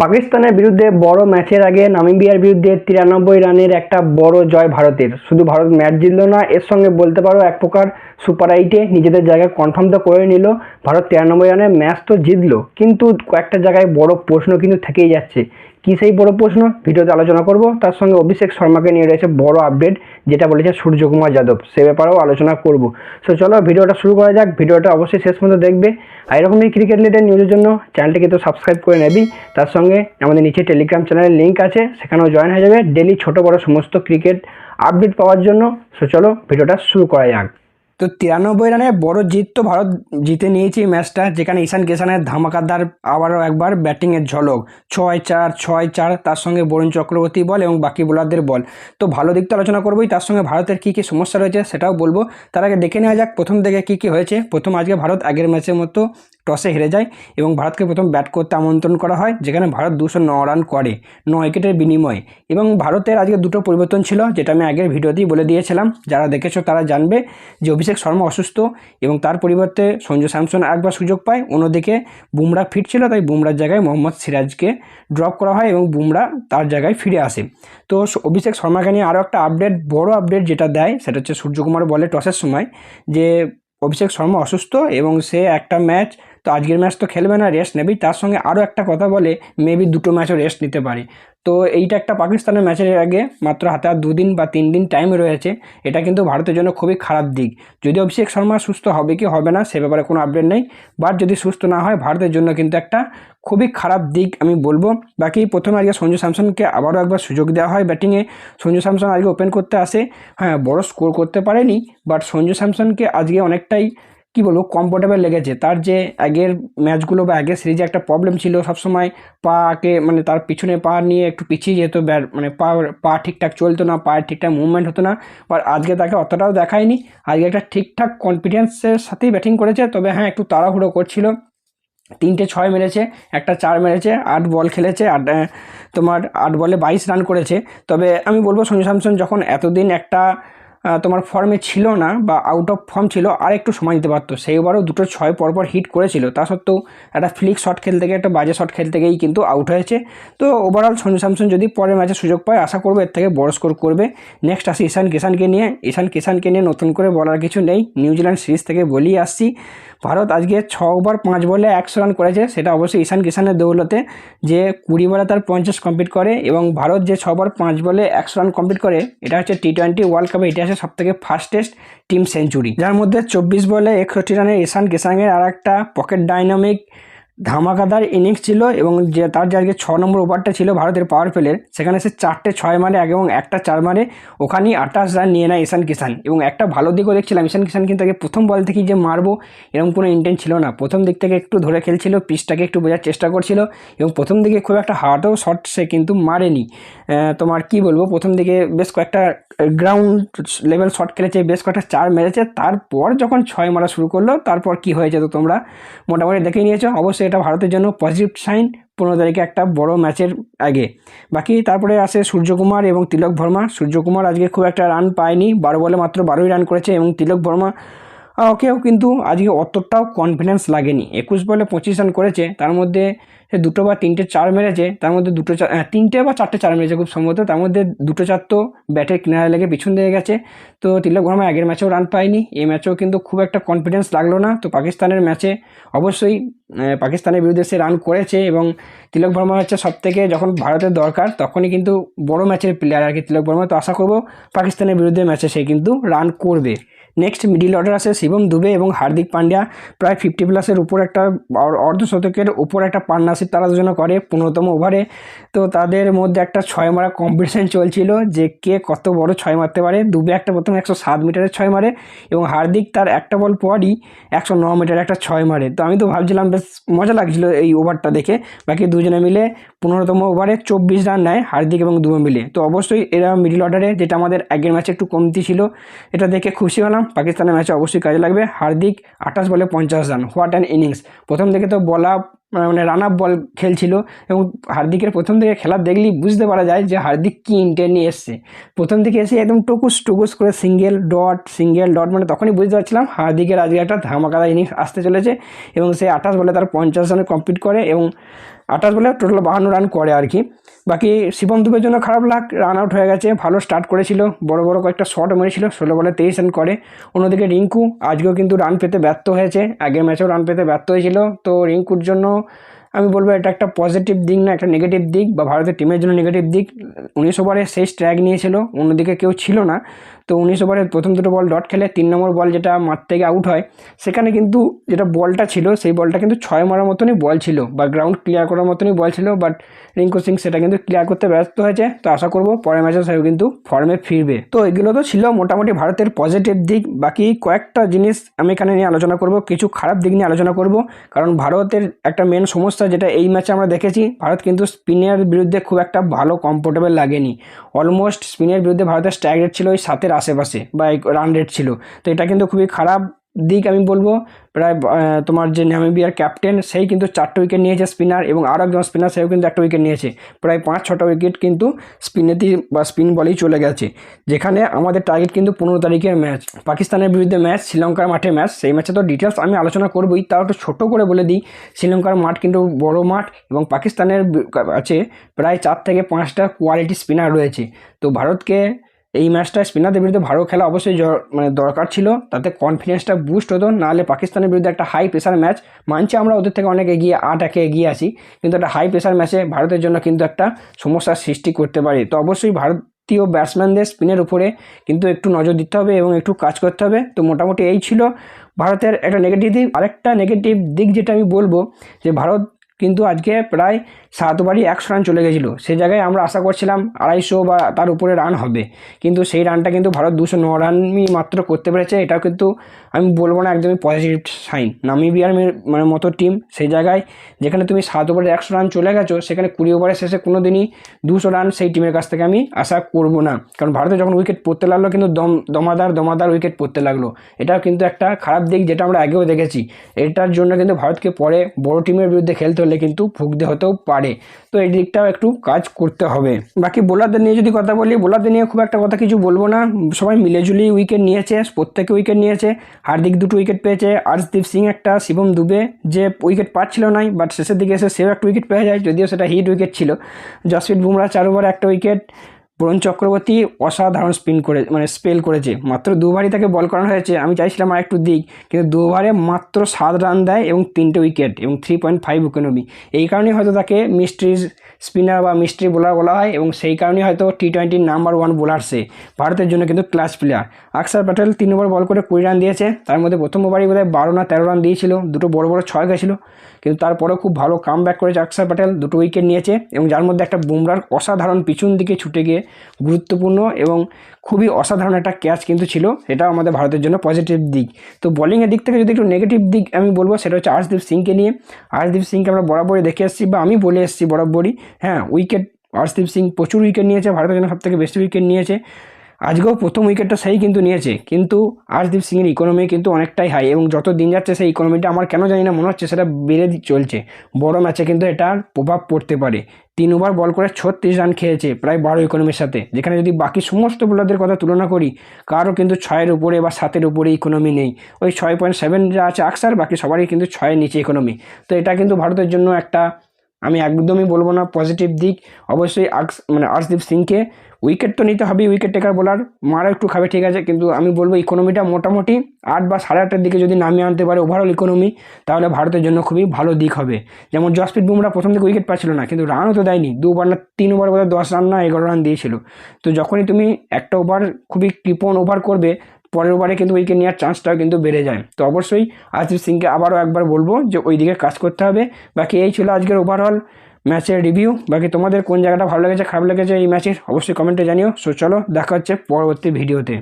পাকিস্তানের বিরুদ্ধে বড় ম্যাচের আগে নামিবিয়ার বিরুদ্ধে তিরানব্বই রানের একটা বড় জয় ভারতের। শুধু ভারত ম্যাচ জিতল না, এর সঙ্গে বলতে পারো এক প্রকার সুপার এইটে নিজেদের জায়গায় কনফার্ম তো করে নিল, ভারত তিরানব্বই রানের ম্যাচ তো জিতলো। কিন্তু কয়েকটা জায়গায় বড় প্রশ্ন কিন্তু থেকেই যাচ্ছে। কি সেই বড় প্রশ্ন? ভিডিওতে আলোচনা করব। তার সঙ্গে অভিষেক শর্মাকে নিয়ে রয়েছে বড় আপডেট যেটা বলেছে সূর্যকুমার যাদব। সে ব্যাপারেও আলোচনা করব। সো চলো ভিডিওটা শুরু করা যাক। ভিডিওটা অবশ্যই শেষ পর্যন্ত দেখবে। আর এরকমই ক্রিকেট রিলেটেড নিউজের জন্য চ্যানেলটিকে তো সাবস্ক্রাইব করে নেবি। তার সঙ্গে আমাদের নিচে টেলিগ্রাম চ্যানেলের লিঙ্ক আছে। সেখানেও জয়েন হয়ে যাবে। ডেলি ছোট বড় সমস্ত ক্রিকেট আপডেট পাওয়ার জন্য। সো চলো ভিডিওটা শুরু করা যাক। তো তিরানব্বই রানে বড় জিত তো ভারত জিতে নিয়েছে এই ম্যাচটা, যেখানে ঈশান কিষানের ধামাকাদার আবারও একবার ব্যাটিংয়ের ঝলক। ছয় চার ছয় চার, তার সঙ্গে বরুণ চক্রবর্তী বল এবং বাকি বোলারদের বল। তো ভালো দিক তো আলোচনা করবোই, তার সঙ্গে ভারতের কী কী সমস্যা রয়েছে সেটাও বলব। তার আগে দেখে নেওয়া যাক, প্রথম থেকে কী কী হয়েছে। প্রথম আজকে ভারত আগের ম্যাচের মতো টসে হেরে যায় এবং ভারতকে প্রথম ব্যাট করতে আমন্ত্রণ করা হয়, যেখানে ভারত দুশো ন রান করে ন উইকেটের বিনিময়ে। এবং ভারতের আজকে দুটো পরিবর্তন ছিল, যেটা আমি আগের ভিডিওতেই বলে দিয়েছিলাম। যারা দেখেছ তারা জানবে যে অভিষেক শর্মা অসুস্থ এবং তার পরিবর্তে সঞ্জু স্যামসন একবার সুযোগ পায়। অন্যদিকে বুমরা ফিট ছিল, তাই বুমরার জায়গায় মোহাম্মদ সিরাজকে ড্রপ করা হয় এবং বুমরা তার জায়গায় ফিরে আসে। তো অভিষেক শর্মাকে নিয়ে আরও একটা আপডেট বড় আপডেট যেটা দেয়, সেটা হচ্ছে সূর্যকুমার বলে টসের সময়, যে অভিষেক শর্মা অসুস্থ এবং সে একটা ম্যাচ তো আজকের ম্যাচ তো খেলবে না রেস্ট নেবেই। তার সঙ্গে আরও একটা কথা বলে মেবি দুটো ম্যাচও রেস্ট নিতে পারে। তো এইটা একটা পাকিস্তানের ম্যাচের আগে মাত্র হাতে আর দুদিন বা তিন দিন টাইম রয়েছে। এটা কিন্তু ভারতের জন্য খুবই খারাপ দিক। যদি অভিষেক শর্মা সুস্থ হবে কি হবে না, সে ব্যাপারে কোনো আপডেট নেই। বাট যদি সুস্থ না হয়, ভারতের জন্য কিন্তু একটা খুবই খারাপ দিক আমি বলব। বাকি প্রথমে আজকে সঞ্জু স্যামসনকে আবারও একবার সুযোগ দেওয়া হয় ব্যাটিংয়ে সঞ্জু স্যামসন আজকে ওপেন করতে আসে। হ্যাঁ বড় স্কোর করতে পারেনি বাট সঞ্জু স্যামসনকে আজকে অনেকটাই কী বলব কমফোর্টেবল লেগেছে। তার যে আগের ম্যাচগুলো বা আগের সিরিজে একটা প্রবলেম ছিল, সবসময় পাকে মানে তার পিছনে পা নিয়ে একটু পিছিয়ে যেত, ব্যাট মানে পা পা ঠিকঠাক চলতো না, পায়ের ঠিকঠাক মুভমেন্ট হতো না। বাট আজকে তাকে অতটাও দেখায়নি। আজকে একটা ঠিকঠাক কনফিডেন্সের সাথেই ব্যাটিং করেছে। তবে হ্যাঁ একটু তাড়াহুড়ো করছিল। তিনটে ছয় মেরেছে, একটা চার মেরেছে, আট বল খেলেছে, আট তোমার আট বলে বাইশ রান করেছে। তবে আমি বলব, সঞ্জু স্যামসন যখন এতদিন একটা তোমার ফর্মে ছিল না বা আউট অফ ফর্ম ছিল, আর একটু সময় দিতে পারতো। সেই সেইবারও দুটো ছয় পরপর হিট করেছিল। তা সত্ত্বেও একটা ফ্লিক শট খেলতে গিয়ে, একটা বাজে শট খেলতে গিয়েই কিন্তু আউট হয়েছে। তো ওভারঅল সঞ্জু স্যামসন যদি পরের ম্যাচে সুযোগ পায়, আশা করব এর থেকে বড় স্কোর করবে। নেক্সট আসি ঈশান কিষানকে নিয়ে। ঈশান কিষানকে নিয়ে নতুন করে বলার কিছু নেই। নিউজিল্যান্ড সিরিজ থেকে বলিয়ে আসছি। ভারত আজকে ছ ওভার পাঁচ বলে একশো রান করেছে। সেটা অবশ্যই ঈশান কিষানের দৌলতে যে কুড়ি বলে তার পঞ্চাশ কমপ্লিট করে এবং ভারত যে ছ ওভার পাঁচ বলে একশো রান কমপ্লিট করে, এটা হচ্ছে টি টোয়েন্টি ওয়ার্ল্ড কাপে ইতিহাসে সব থেকে ফাস্টেস্ট টিম সেঞ্চুরি। যার মধ্যে চব্বিশ বলে একষট্টি রানের ঈশান কিষানের আর একটা পকেট ডাইনামিক ধামাকাদার ইনিংস ছিল এবং যে তার যে আজকে ছ নম্বর ওভারটা ছিল ভারতের পাওয়ার প্লের সেখানে সে চারটে ছয় মারে এক এবং একটা চার মারে ওখানেই আঠাশ রান নিয়ে নেয় ঈশান কিষান এবং একটা ভালো দিকও দেখছিলাম ঈশান কিষান কিন্তু আগে প্রথম বল থেকেই যে মারবো এরকম কোনো ইন্টেন্ট ছিল না। প্রথম দিক থেকে একটু ধরে খেলছিল, পিচটাকে একটু বোঝার চেষ্টা করছিল এবং প্রথম দিকে খুব একটা হার্ডও শট সে কিন্তু মারেনি। তোমার কি বলব, প্রথম দিকে বেশ কয়েকটা গ্রাউন্ড লেভেল শট খেলেছে, বেশ কয়েকটা চার মেরেছে। তারপর যখন ছয় মারা শুরু করল, তারপর কি হয়েছে তো তোমরা মোটামুটি দেখে নিয়েছো। অবশ্যই এটা ভারতের জন্য পজিটিভ সাইন পনেরো তারিখে একটা বড় ম্যাচের আগে। বাকি তারপরে আসে সূর্যকুমার এবং তিলক ভর্মা সূর্যকুমার আজকে খুব একটা রান পায়নি। বারো বলে মাত্র বারোই রান করেছে এবং তিলক ভর্মা ওকেও কিন্তু আজকে অতটাও কনফিডেন্স লাগেনি। একুশ বলে পঁচিশ রান করেছে। তার মধ্যে সে দুটো বা তিনটে চার মেরেছে, তার মধ্যে দুটো চার তিনটে বা চারটে চার মেরেছে খুব সম্ভবত। তার মধ্যে দুটো চার তো ব্যাটের কিনারে লেগে পিছন দিয়ে গেছে। তো তিলক ভর্মা আগের ম্যাচেও রান পায়নি। এই ম্যাচেও কিন্তু খুব একটা কনফিডেন্স লাগল না। তো পাকিস্তানের ম্যাচে অবশ্যই পাকিস্তানের বিরুদ্ধে সে রান করেছে এবং তিলক বর্মা হচ্ছে সব থেকে যখন ভারতের দরকার, তখনই কিন্তু বড় ম্যাচের প্লেয়ার আর কি তিলক বর্মা। তো আশা করব পাকিস্তানের বিরুদ্ধে ম্যাচে সে কিন্তু রান করবে। নেক্সট মিডিল অর্ডার আছে শিবম দুবে এবং হার্দিক পান্ডিয়া। প্রায় ফিফটি প্লাসের উপর একটা অর্ধশতকের উপর একটা পার্টনারশিপ তারা দুজনে করে, পনেরোতম ওভারে তো তাদের মধ্যে একটা ছয় মারা কম্পিটিশান চলছিল যে কে কত বড় ছয় মারতে পারে। দুবে একটা প্রথম একশো সাত মিটারের ছয় মারে এবং হার্দিক তার একটা বল পরই একশো ন মিটার একটা ছয় মারে। তো আমি তো ভাবছিলাম, বেশ মজা লাগছিল এই ওভারটা দেখে। বাকি দুজনে মিলে পনেরোতম ওভারে চব্বিশ রান নেয় হার্দিক এবং দুবে মিলে। তো অবশ্যই এরা মিডিল অর্ডারে যেটা আমাদের আগের ম্যাচে একটু কমতি ছিল, এটা দেখে খুশি হলাম। পাকিস্তানের ম্যাচে অবশ্যই কাজে লাগবে। হার্দিক আঠাশ বলে পঞ্চাশ রান। What an innings. প্রথম দিকে তো বলা মানে রান আপ বল খেলছিল এবং হার্দিকের প্রথম থেকে খেলা দেখলেই বুঝতে পারা যায় যে হার্দিক কী ইন্টেন্ট নিয়ে এসছে। প্রথম দিকে এসে একদম টুকুস টুকুস করে সিঙ্গেল ডট সিঙ্গেল ডট মানে তখনই বুঝতে পারছিলাম হার্দিকের আজকে একটা ধামাকাদা ইনিংস আসতে চলেছে এবং সে আঠাশ বলে তার পঞ্চাশ রানে কমপ্লিট করে এবং আঠাশ বলে টোটাল বাহান্ন রান করে আর কি। বাকি শিবম দুবের জন্য খারাপ লাগ রান আউট হয়ে গেছে, ভালো স্টার্ট করেছিল, বড় বড় কয়েকটা শট মেরেছিল, ষোলো বলে তেইশ রান করে। অন্যদিকে রিঙ্কু আজকেও কিন্তু রান পেতে ব্যর্থ হয়েছে, আগের ম্যাচেও রান পেতে ব্যর্থ হয়েছিল। তো রিঙ্কুর জন্য know আমি বলব এটা একটা পজিটিভ দিক না, একটা নেগেটিভ দিক বা ভারতের টিমের জন্য নেগেটিভ দিক। উনিশ ওভারে শেষ ট্র্যাক নিয়েছিল, অন্যদিকে কেউ ছিল না। তো উনিশ ওভারে প্রথম দুটো বল ডট খেলে, তিন নম্বর বল যেটা মাঠ থেকে আউট হয়, সেখানে কিন্তু যেটা বলটা ছিল, সেই বলটা কিন্তু ছয় মারার মতনই বল ছিল বা গ্রাউন্ড ক্লিয়ার করার মতনই বল ছিল বাট রিঙ্কু সিং সেটা কিন্তু ক্লিয়ার করতে ব্যস্ত হয়েছে। তো আশা করব পরের ম্যাচে সেও কিন্তু ফর্মে ফিরবে। তো এগুলো তো ছিল মোটামুটি ভারতের পজিটিভ দিক। বাকি কয়েকটা জিনিস আমি এখানে নিয়ে আলোচনা করব, কিছু খারাপ দিক নিয়ে আলোচনা করব। কারণ ভারতের একটা মেন সমস্যা যেটা এই ম্যাচে আমরা দেখেছি, ভারত কিন্তু স্পিনের বিরুদ্ধে খুব একটা ভালো কমফোর্টেবল লাগেনি। অলমোস্ট স্পিনের বিরুদ্ধে ভারতের স্ট্রাইক রেট ছিল ওই সাতের আশেপাশে বা রান রেট ছিল। তো এটা কিন্তু খুবই খারাপ দিক আমি বলব, প্রায় তোমার যে নামিবিয়ার ক্যাপ্টেন সেই কিন্তু চারটে উইকেট নিয়েছে স্পিনার এবং আরও একজন স্পিনার সেও কিন্তু একটা উইকেট নিয়েছে। প্রায় পাঁচ, ছটা উইকেট কিন্তু স্পিনেতেই বা স্পিন বলেই চলে গেছে। যেখানে আমাদের টার্গেট কিন্তু পনেরো তারিখের ম্যাচ পাকিস্তানের বিরুদ্ধে ম্যাচ শ্রীলঙ্কার মাঠে ম্যাচ সেই ম্যাচে তো ডিটেলস আমি আলোচনা করবোই। তাও একটু ছোটো করে বলে দিই, শ্রীলঙ্কার মাঠ কিন্তু বড় মাঠ এবং পাকিস্তানের আছে প্রায় চার থেকে পাঁচটা কোয়ালিটি স্পিনার রয়েছে। তো ভারতকে এই ম্যাচটা স্পিনারদের বিরুদ্ধে ভালো খেলা অবশ্যই মানে দরকার ছিল। তাতে কনফিডেন্সটা বুস্ট হতো, নাহলে পাকিস্তানের বিরুদ্ধে একটা হাই প্রেশার ম্যাচ মানছি আমরা ওদের থেকে অনেক এগিয়ে, আট একে এগিয়ে আছি, কিন্তু একটা হাই প্রেশার ম্যাচে ভারতের জন্য কিন্তু একটা সমস্যার সৃষ্টি করতে পারে। তো অবশ্যই ভারতীয় ব্যাটসম্যানদের স্পিনের উপরে কিন্তু একটু নজর দিতে হবে এবং একটু কাজ করতে হবে। তো মোটামুটি এই ছিল ভারতের একটা নেগেটিভ দিক। আরেকটা নেগেটিভ দিক যেটা আমি বলব, যে ভারত কিন্তু আজকে প্রায় সাতবারই একশো রান চলে গেছিল। সে জায়গায় আমরা আশা করছিলাম আড়াইশো বা তার উপরে রান হবে। কিন্তু সেই রানটা কিন্তু ভারত দুশো ন রানই মাত্র করতে পেরেছে। এটাও কিন্তু আমি বলব না, একদমই পজিটিভ সাইন নামিবিয়ার মানে মতো টিম সেই জায়গায় যেখানে তুমি সাত ওভারে একশো রান চলে গেছো, সেখানে কুড়ি ওভারের শেষে কোনো দিনই দুশো রান সেই টিমের কাছ থেকে আমি আশা করব না। কারণ ভারতে যখন উইকেট পড়তে লাগল, কিন্তু দম দমাদার দমাদার উইকেট পড়তে লাগল। এটাও কিন্তু একটা খারাপ দিক যেটা আমরা আগেও দেখেছি। এটার জন্য কিন্তু ভারতকে পরে বড় টিমের বিরুদ্ধে খেলতে হলে কিন্তু ভুগতে হতেও পারে। তো এই দিকটাও একটু কাজ করতে হবে। বাকি বোলারদের নিয়ে যদি কথা বলি, বোলারদের নিয়ে খুব একটা কথা কিছু বলব না। সবাই মিলেজুলি উইকেট নিয়েছে, প্রত্যেকে উইকেট নিয়েছে। হার্দিক দুটো উইকেট পেয়েছে, আর্শদীপ সিং একটা, শিবম দুবে। যে উইকেট পাচ্ছিল নাই বাট শেষের দিকে এসে সেও একটা উইকেট পেয়ে যায়, যদিও সেটা হিট উইকেট ছিল। জসপ্রীত বুমরা চার ওভার একটা উইকেট বরুণ চক্রবর্তী অসাধারণ স্পিন করে মানে স্পেল করেছে। মাত্র দুবারই তাকে বল করানো হয়েছে। আমি চাইছিলাম আর একটু দিক, কিন্তু দুবারে মাত্র সাত রান দেয় এবং তিনটে উইকেট এবং থ্রি পয়েন্ট ফাইভ ইকোনমি এই কারণেই হয়তো তাকে মিস্ট্রি স্পিনার বা মিস্ট্রি বোলার বলা হয় এবং সেই কারণেই হয়তো টি টোয়েন্টির নাম্বার ওয়ান বোলার সে, ভারতের জন্য কিন্তু ক্লাস প্লেয়ার আকসার প্যাটেল তিন ওভার বল করে কুড়ি রান দিয়েছে। তার মধ্যে প্রথম ওভারই বোধহয় বারো না তেরো রান দিয়েছিল। দুটো বড় বড় ছয় গেছিল। কিন্তু তারপরেও খুব ভালো কাম ব্যাক করেছে আকসার প্যাটেল। দুটো উইকেট নিয়েছে এবং যার মধ্যে একটা বুমরার অসাধারণ পিছন দিকে ছুটে গিয়ে গুরুত্বপূর্ণ এবং খুবই অসাধারণ একটা ক্যাচ কিন্তু ছিল, সেটাও আমাদের ভারতের জন্য পজিটিভ দিক। তো বলিংয়ের দিক থেকে যদি একটু নেগেটিভ দিক আমি বলব, সেটা হচ্ছে আর্শদীপ সিংকে নিয়ে। আর্শদীপ সিংকে আমরা বরাবরই দেখে এসেছি বা আমি বলে এসেছি বরাবরই। হ্যাঁ উইকেট আর্শদীপ সিং প্রচুর উইকেট নিয়েছে, ভারতের জন্য সবথেকে বেশি উইকেট নিয়েছে। আজকেও প্রথম উইকেটটা সেই কিন্তু নিয়েছে। কিন্তু আর্শদীপ সিংয়ের ইকোনমি কিন্তু অনেকটাই হাই এবং যত দিন যাচ্ছে সেই ইকোনমিটা আমার কেন জানি না মনে হচ্ছে সেটা বেড়ে চলছে। বড় ম্যাচে কিন্তু এটার প্রভাব পড়তে পারে। তিন ওভার বল করে ছত্রিশ রান খেয়েছে প্রায় বারো ইকোনমির সাথে। যেখানে যদি বাকি সমস্ত বোলারদের কথা তুলনা করি, কারও কিন্তু ছয়ের উপরে বা সাতের উপরে ইকোনমি নেই। ওই ছয় পয়েন্ট সেভেন যা আছে আকসার, বাকি সবারই কিন্তু ছয়ের নিচে ইকোনমি তো এটা কিন্তু ভারতের জন্য একটা আমি একদমই বলব না পজিটিভ দিক। অবশ্যই আক্স মানে আর্শদীপ সিংকে উইকেট তো নিতে হবে উইকেট টেকার বোলার মারা একটু খাবে, ঠিক আছে, কিন্তু আমি বলব ইকোনমিটা মোটামুটি আট বা সাড়ে আটটার দিকে যদি নামিয়ে আনতে পারে ওভারঅল ইকোনমি তাহলে ভারতের জন্য খুবই ভালো দিক হবে। যেমন জসপ্রীত বুমরা প্রথম দিকে উইকেট পাচ্ছিল না, কিন্তু রানও তো দেয়নি, দুবার না, তিন ওভার বোধহয় দশ রান না এগারো রান দিয়েছিল। তো যখনই তুমি একটা ওভার খুবই কৃপণ ওভার করবে পরের ওভারে কিন্তু উইকেট নেওয়ার চান্সটাও কিন্তু বেড়ে যায়। তো অবশ্যই আশিফ সিংকে আবারও একবার বলব যে ওই দিকে কাজ করতে হবে। বাকি এই ছিল আজকের ওভারঅল ম্যাচের রিভিউ বাকি তোমাদের কোন জায়গাটা ভালো লেগেছে, খারাপ লেগেছে এই ম্যাচের অবশ্যই কমেন্টে জানিও। সো চলো দেখা হচ্ছে পরবর্তী ভিডিওতে